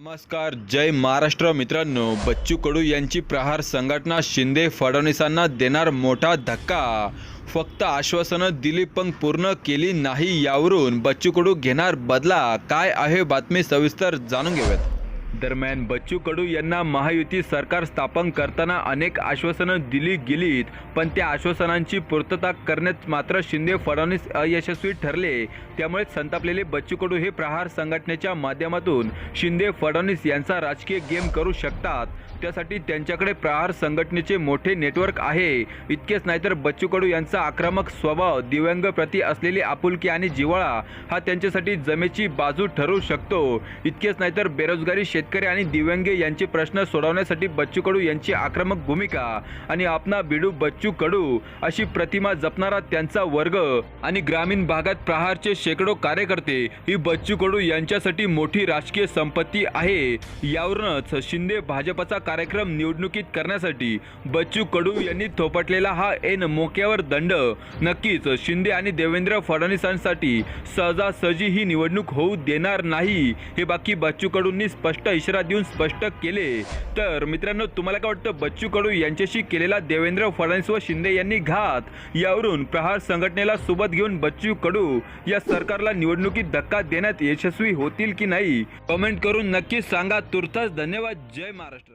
नमस्कार जय महाराष्ट्र मित्रांनो. बच्चू कडू यांची प्रहार संघटना शिंदे फडणवीसांना देणार मोठा धक्का. फक्त आश्वासनं दिली पण पूर्ण केली नाही यावरून बच्चू कडू घेणार बदला. काय आहे बातमी सविस्तर जाणून घेऊयात. दरम्यान बच्चू कडू यांना महायुती सरकार स्थापन करताना अनेक आश्वासनं दिली गेलीत पण त्या आश्वासनांची पूर्तता करण्यात मात्र शिंदे फडणवीस अयशस्वी ठरले. त्यामुळे संतापलेले बच्चू कडू हे प्रहार संघटनेच्या माध्यमातून शिंदे फडणवीस यांचा राजकीय गेम करू शकतात. त्यासाठी त्यांच्याकडे प्रहार संघटनेचे मोठे नेटवर्क आहे. इतकेच नाही तर बच्चू कडू यांचा आक्रमक स्वभाव दिव्यांग प्रती असलेली आपुलकी आणि जिव्हाळा हा त्यांच्यासाठी जमेची बाजू ठरू शकतो. इतकेच नाही तर बेरोजगारी शेतकरी आणि दिव्यांगे यांचे प्रश्न सोडवण्यासाठी बच्चू कडू यांची आक्रमक भूमिका आणि आपणा बिडू बच्चू कडू अशी प्रतिमा जपणारा त्यांचा वर्ग आणि ग्रामीण भागात प्रहारचे शेकडो कार्यकर्ते ही बच्चू कडू यांच्यासाठी मोठी राजकीय संपत्ती आहे. यावरूनच शिंदे भाजपचा कार्यक्रम निवडणुकीत करण्यासाठी बच्चू कडू यांनी थोपटलेला हा एन मोक्यावर दंड. नक्कीच शिंदे आणि देवेंद्र फडणवीसांसाठी सहजासहजी ही निवडणूक होऊ देणार नाही. हे बाकी बच्चू कडूंनी स्पष्ट इशारा देऊन स्पष्ट केले. तर मित्रांनो तुम्हाला काय वाटतं? बच्चू कडू यांच्याशी केलेला देवेंद्र फडणवीस व शिंदे यांनी घात. यावरून प्रहार संघटनेला सोबत घेऊन बच्चू कडू या सरकारला निवडणुकीत धक्का देण्यात यशस्वी होतील की नाही? कमेंट करून नक्की सांगा. तुर्तास धन्यवाद. जय महाराष्ट्र.